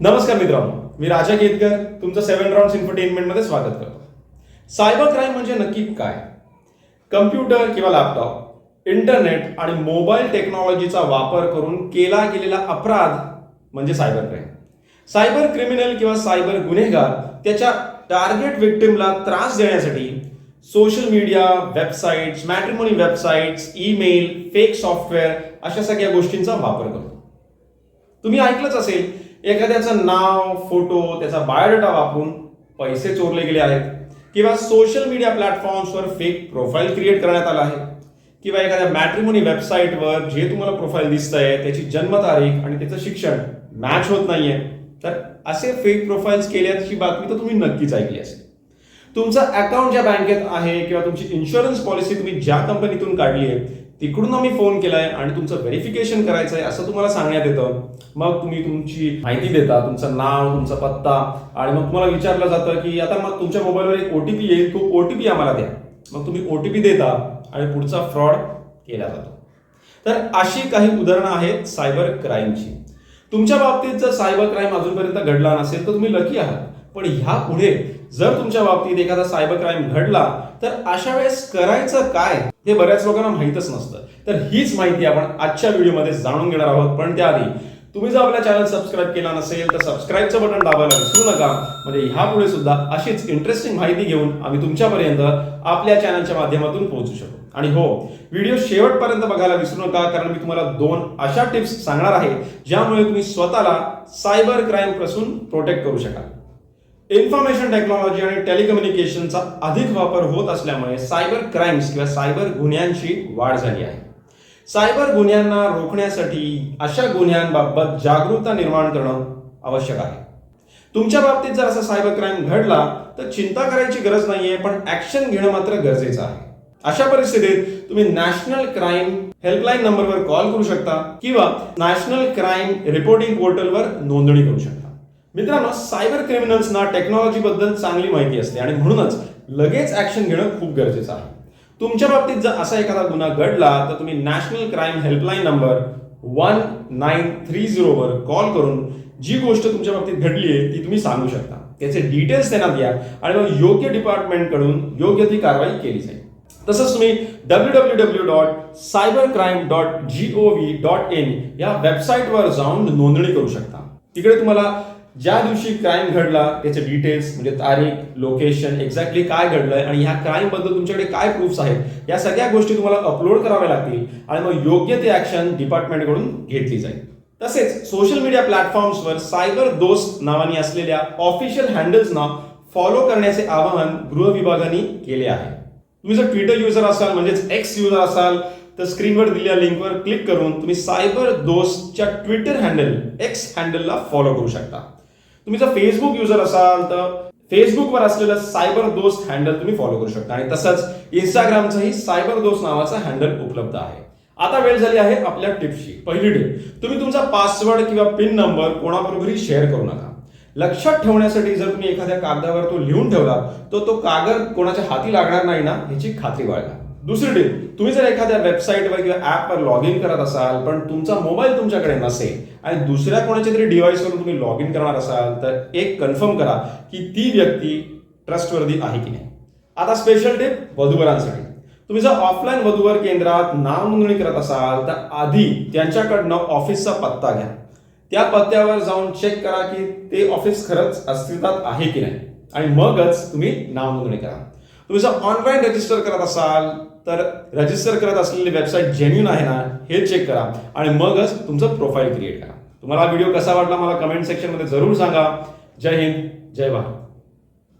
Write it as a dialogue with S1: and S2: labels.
S1: नमस्कार मित्रांनो मी राजा केतकर तुमचं सेव्हन राऊंड इन्फरटेनमेंटमध्ये स्वागत करतो. सायबर क्राईम म्हणजे नक्की काय? कम्प्युटर किंवा लॅपटॉप इंटरनेट आणि मोबाईल टेक्नॉलॉजीचा वापर करून केला गेलेला अपराध म्हणजे सायबर क्राईम सायबर क्रिमिनल किंवा सायबर गुन्हेगार त्याच्या टार्गेट विक्टिमला त्रास देण्यासाठी social media websites matrimony websites email fake software अशा सगळ्या गोष्टींचा वापर करतो. तुम्ही ऐकलंच असेल एखाद्याचं नाव फोटो त्याचा बायोडेटा वापरून पैसे चोरले गेले आहेत. किंवा सोशल मीडिया प्लॅटफॉर्म्सवर फेक प्रोफाईल क्रिएट करण्यात आला आहे. किंवा एखाद्या मॅट्रिमोनी वेबसाईटवर जे तुम्हाला प्रोफाईल दिसतंय त्याची जन्मतारीख आणि त्याचं शिक्षण मॅच होत नाहीये. तर असे फेक प्रोफाईल्स केल्याची बातमी तर तुम्ही नक्कीच ऐकली असेल. तुमचं अकाउंट ज्या बँकेत आहे किंवा तुमची इन्शुरन्स पॉलिसी तुम्ही ज्या कंपनीतून काढली आहे तिकडून आम्ही फोन केलाय आणि तुमचं व्हेरिफिकेशन करायचं आहे असं तुम्हाला सांगण्यात येतं. मग तुम्ही तुमची माहिती देता तुमचं नाव तुमचा पत्ता आणि मग तुम्हाला विचारलं जातं की आता मग तुमच्या मोबाईलवर एक ओटीपी येईल तो ओटीपी आम्हाला द्या. मग तुम्ही ओटीपी देता आणि पुढचा फ्रॉड केला जातो. तर अशी काही उदाहरणं आहेत सायबर क्राईमची तुमच्या बाबतीत जर सायबर क्राईम अजूनपर्यंत घडला नसेल तर तुम्ही लकी आहात. पण ह्या पुढे जर तुमच्या बाबतीत एखादा सायबर क्राईम घडला तर अशा वेळेस करायचं काय हे बऱ्याच लोकांना माहीतच नसतं. तर हीच माहिती आपण आजच्या व्हिडिओमध्ये जाणून घेणार आहोत. पण त्याआधी तुम्ही जर आपल्या चॅनल सबस्क्राईब केला नसेल तर सबस्क्राईबचं बटन दाबायला विसरू नका. म्हणजे ह्या पुढे सुद्धा अशीच इंटरेस्टिंग माहिती घेऊन आम्ही तुमच्यापर्यंत आपल्या चॅनलच्या माध्यमातून पोहोचू शकतो आणि हो व्हिडिओ शेवटपर्यंत बघायला विसरू नका कारण मी तुम्हाला दोन अशा टिप्स सांगणार आहे ज्यामुळे तुम्ही स्वतःला सायबर क्राईमपासून प्रोटेक्ट करू शकाल. इन्फॉर्मेशन टेक्नॉलॉजी आणि टेलिकम्युनिकेशनचा अधिक वापर होत असल्यामुळे सायबर क्राईम्स किंवा सायबर गुन्ह्यांची वाढ झाली आहे. सायबर गुन्ह्यांना रोखण्यासाठी अशा गुन्ह्यांबाबत जागरूकता निर्माण करणं आवश्यक आहे. तुमच्या बाबतीत जर असा सायबर क्राईम घडला तर चिंता करायची गरज नाहीये पण ऍक्शन घेणं मात्र गरजेचं आहे. अशा परिस्थितीत तुम्ही नॅशनल क्राईम हेल्पलाईन नंबरवर कॉल करू शकता किंवा नॅशनल क्राईम रिपोर्टिंग पोर्टलवर नोंदणी करू शकता. मित्रांनो सायबर क्रिमिनल्सना टेक्नॉलॉजी बद्दल चांगली माहिती असते आणि म्हणूनच लगेच ऍक्शन घेणं खूप गरजेचं आहे. तुमच्या बाबतीत जर असा एखादा गुन्हा घडला तर तुम्ही national crime helpline number one nine three झिरोवर call करून जी गोष्ट तुमच्या बाबतीत घडली आहे ती तुम्ही सांगू शकता. त्याचे डिटेल्स त्यांना द्या आणि मग योग्य डिपार्टमेंटकडून योग्य ती कारवाई केली जाईल. तसंच तुम्ही W W W dot cyber crime dot G O V dot in या वेबसाईटवर जाऊन नोंदणी करू शकता. तिकडे तुम्हाला ज्या दिवशी क्राईम घडला त्याचे डिटेल्स म्हणजे तारीख लोकेशन एक्झॅक्टली काय घडलंय आणि ह्या क्राईमबद्दल तुमच्याकडे काय प्रूफ्स आहेत या सगळ्या गोष्टी तुम्हाला अपलोड कराव्या लागतील आणि मग योग्य ते ऍक्शन डिपार्टमेंटकडून घेतली जाईल. तसेच सोशल मीडिया प्लॅटफॉर्म्सवर सायबर दोस्त नावाने असलेल्या ऑफिशियल हँडल्सना फॉलो करण्याचे आवाहन गृह विभागाने केले आहे. तुम्ही जर ट्विटर युजर असाल म्हणजेच एक्स युजर असाल तर स्क्रीनवर दिलेल्या लिंकवर क्लिक करून तुम्ही सायबर दोस्तच्या ट्विटर हँडल एक्स हँडलला फॉलो करू शकता. तुम्ही जर फेसबुक युजर असाल तर फेसबुकवर असलेलं सायबर दोस्त हँडल तुम्ही फॉलो करू शकता. आणि तसंच इंस्टाग्रामचंही सायबर दोस्त नावाचा हँडल उपलब्ध आहे. आता वेळ झाली आहे आपल्या टिप्सची पहिली टिप तुम्ही तुमचा पासवर्ड किंवा पिन नंबर कोणाबरोबरही शेअर करू नका. लक्षात ठेवण्यासाठी जर तुम्ही एखाद्या कागदावर तो लिहून ठेवला तर तो कागद कोणाच्या हाती लागणार नाही ना ह्याची खात्री बाळगा. दुसरी टीप तुम्ही जर एखाद्या वेबसाईटवर किंवा ॲपवर लॉग इन करत असाल पण तुमचा मोबाईल तुमच्याकडे नसेल आणि दुसऱ्या कोणाच्या तरी डिव्हाइसवरून तुम्ही लॉग इन करणार असाल तर एक कन्फर्म करा की ती व्यक्ती ट्रस्टवर्दी आहे की नाही. आता स्पेशल टिप वधूवरांसाठी. तुम्ही जर ऑफलाईन वधूवर केंद्रात नाव नोंदणी करत असाल तर आधी त्यांच्याकडनं ऑफिसचा पत्ता घ्या. त्या पत्त्यावर जाऊन चेक करा की ते ऑफिस खरंच अस्तित्वात आहे की नाही. आणि मगच तुम्ही नाव नोंदणी करा. तुम्ही जर ऑनलाईन रजिस्टर करत असाल तर रजिस्टर करत असलेली वेबसाईट जेन्युन आहे ना हे चेक करा आणि मगच तुमचं प्रोफाईल क्रिएट करा. तुम्हाला व्हिडिओ कसा वाटला मला कमेंट सेक्शनमध्ये जरूर सांगा. जय हिंद जय भारत.